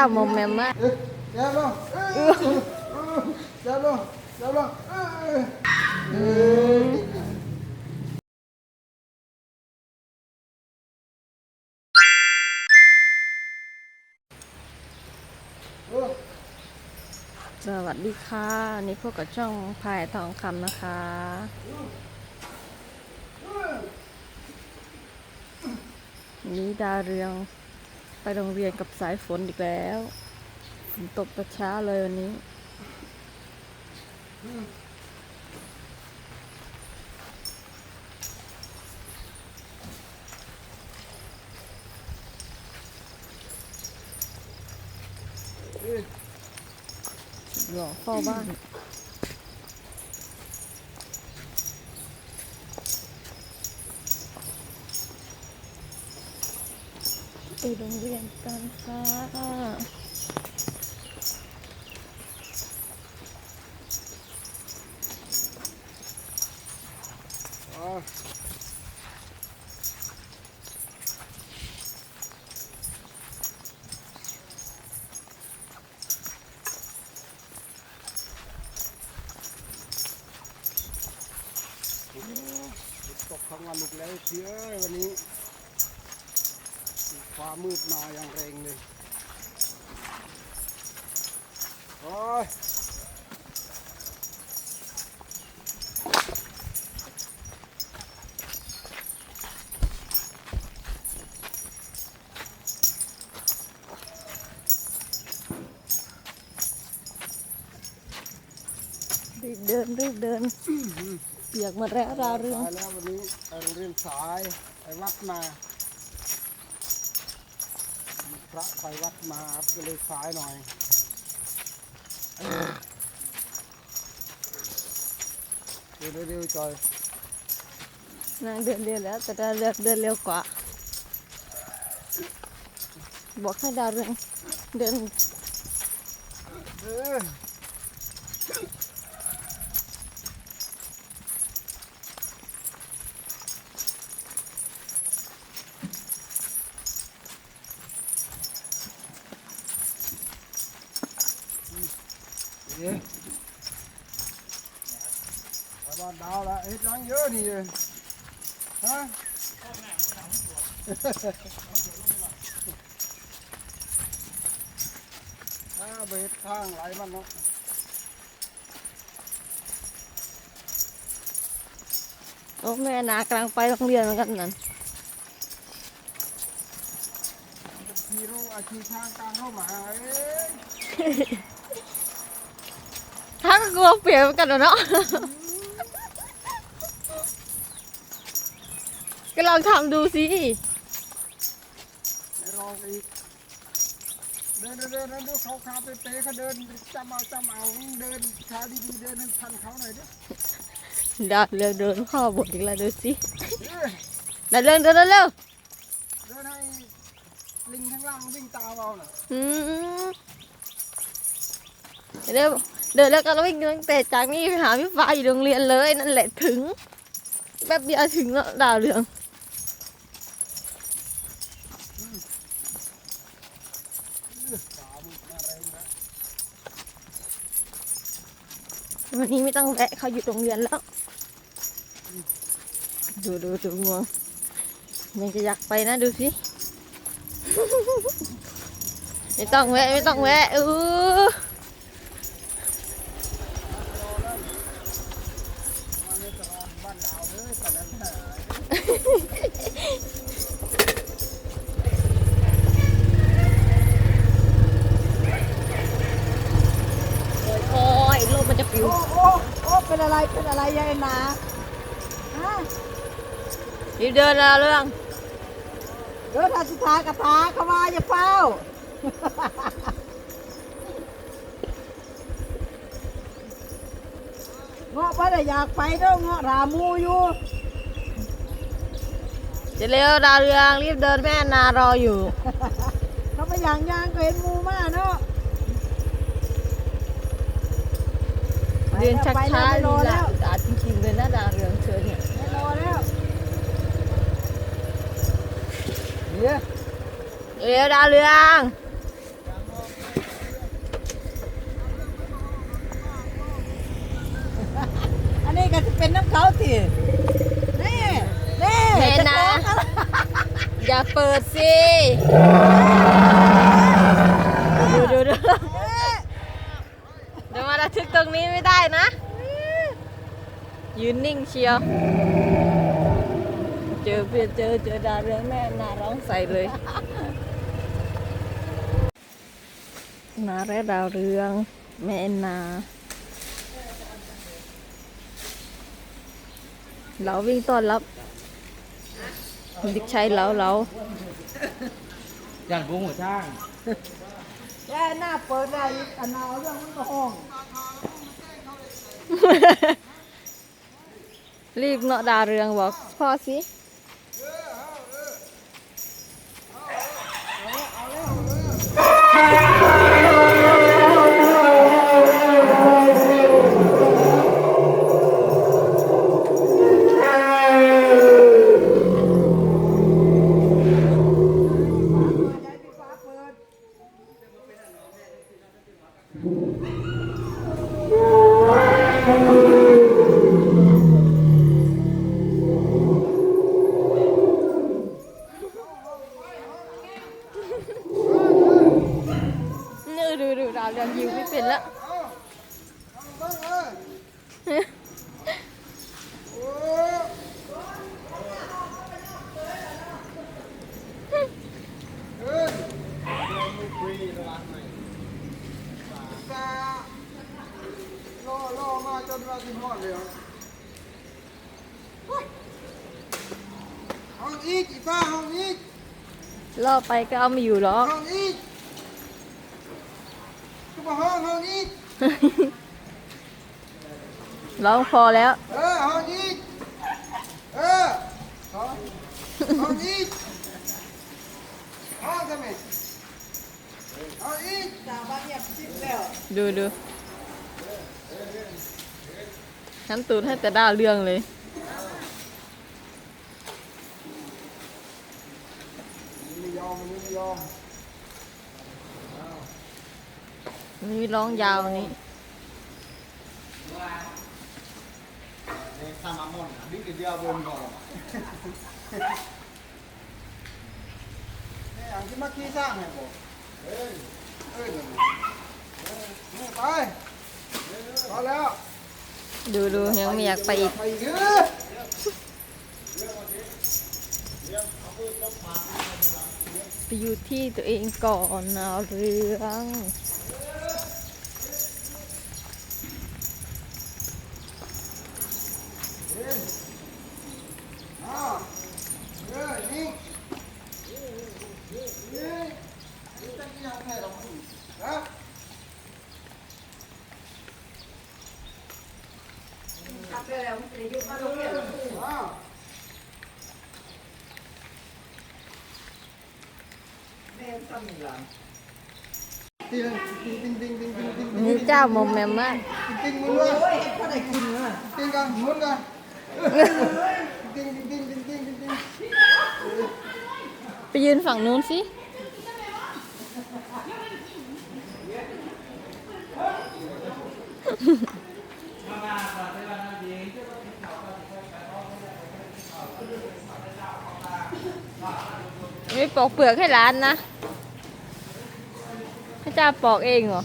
าวมอมแมมมากเอ๊ะแย่ลงเอ๊ะแย่ลงแย่ลงเอ๊ะเอ๊ะสวัสดีค่ะ นี่พวกกับช่องพายทองคำนะคะนี่ดาวเรือง ไปโรงเรียนกับสายฝนอีกแล้วฝนตกแต่เช้าเลยวันนี้ หล่อเฝ้าบ้าน ไปโรงเรียนกันค่ะอะตกทั้งวันอีกแล้วเชียวันนี้ ฟ้ามืดมาอย่างแรงเลย โอ้ยรีบเดินรีบเดิน เปียกหมดแล้วดาวเรืองสายแล้ววันนี้ไปโรงเรียนสายไปวัดมา พระไปวัดมาครับก็เลยสายหน่อยเร็วเร็วๆจอยนางเดินเร็วแล้ว แต่ดาเรือกเดินเร็วกว่า บอกให้ดาเรืองเดินเออ บ้านดาวละเฮ็ดยังเยอะนี่เลยฮะถ้าไปเฮ็ดทางไหลมันเนาะโอ้แม่นากำลังไปโรงเรียนเหมือนกันนั่นมีรู้อาชีพทางการเข้ามาเอ้ยถ้าก็กลัวเปียกเหมือนกันนะเนาะ ก็ลองทำดูสิไม่รออีกเดินเดินเดินเดินดูเขาขาไปเตะเขาเดินจำเอาจำเอาเดินขาดีๆเดินทันเขาหน่อยดิดาเรืองเดินพ่อบทอีกแล้วดูสิเดาเรืองเดินเร็วเดินให้ลิงข้างล่างวิ่งตามเอาน่ะอืมเร็วเดินแล้วก็วิ่งตั้งแต่จากนี้ไปหาพี่ฟ้าอยู่โรงเรียนเลยนั่นแหละถึงแป๊บเดียวถึงแล้วดาวเรือง ขามึงอะไรนะ วันนี้ไม่ต้องแวะเขาอยู่โรงเรียนแล้ว ดูดูดูงวงยังจะอยากไปนะดูสิ ไม่ต้องแวะไม่ต้องแวะเออ มาในตลาดบ้านดาวเลยตอนนั้นน่ะ โอ้ยโลกมันจะปิว โอ้โอ้โอ้เป็นอะไรเป็นอะไรยายนาฮะรีบเดินแล้วเรื่องเดินอาสิทากระทาเขาว่าอย่าเฝ้าเงาะไปแต่อยากไปเด้อเงาะรามูอยู่จะเร็วดาวเรืองรีบเดินแม่นารออยู่ เขาไปอย่างยางก็เห็นหมูมาเนาะ เดินชักช้าๆลีล้วตสาจริงๆเลยนะดาเรืองเธอเนี่ยไม่รอแล้วเดี๋ยเอ๋ดาเรืองอันนี้ก็จะเป็นน้ำเขาสินี่นี่เมนนะ อย่าเปิดสิ ดูดูดู ตรงนี้ไม่ได้นะ ยืนนิ่งเชียว เจอเพื่อเจอเจอดาเรื่องแม่นาร้องใส่เลยนาและดาวเรือง แม่นา เราวิ่งต้อนรับเดิชัยเราเราอย่างกูหัวช่างแย่หน้าเปิดได้อันนาเรื่องมันก็ห้อง รีบเนาะดาเรืองบอกพ่อสิเอาเร็ว จนว่ากินหอดเลยห้องอีกอีฟ้าห้องอีกรอไปก็เอามาอยู่หรอห้องอีกก็มาห้องห้องอีกร้องพอแล้ว เออห้องอีกเออห้องอีกห้องทำไมห้องอีกสาบ้านเนี่ยสิบแล้วดูดู ฉันตูดให้แต่ด้าเรื่องเลยมีร้องยาวนี้ทำมามอนดิ้นเดียวบนก่อนอย่างที่มื่กี้สร้างเนี่ยบกเอ้ไปพอแล้ว ดูดูยังไม่อยากไปอีก ไปอยู่ที่ตัวเองก่อนนะเรื่องเนี่เจ้ามอมแมมมากติงมึว่าก็ได้กินนะติงกันมนกันติงติงติงติงติงไปยืนฝั่งนู้นสิไม่ปอกเปลือกให้ร้านนะ พระเจ้าปอกเองเหรอ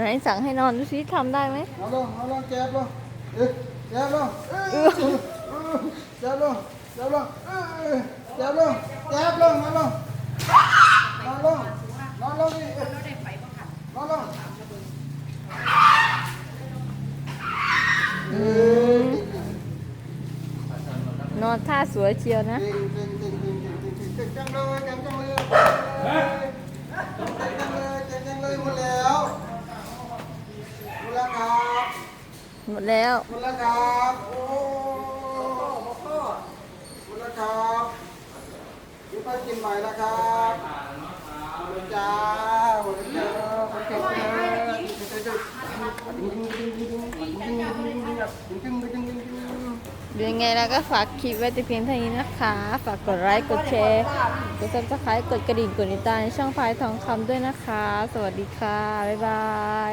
นายสั่งให้นอนดูสิทำได้ไหมเอาลงเอาลงเจ็บลงเอ๊ะเจ็บลงเอ๊ะเจ็บลงเจ็บลงเอ๊ะเจ็บลงเจ็บลงนอนลงนอนลงนอนลงนี่นอนลงนอนท่าสวยเชียวนะจังเลยจังเลยจังเลยหมดแล้ว หมดแล้ว หมดแล้วครับ โอ้หมดแล้วครับเดี๋ยวไปกินใหม่นะครับหมดแล้วจ้าหมดแล้วจ้าคนเก่งจังเลยเดี๋ยวยังไงเราก็ฝากคลิปไว้แต่เพียงเท่านี้นะคะ ฝากกดไลค์ กดแชร์ กดซับสไครต์กดกระดิ่ง กดติดตามในช่องพายทองคำด้วยนะคะ สวัสดีค่ะ บ๊ายบาย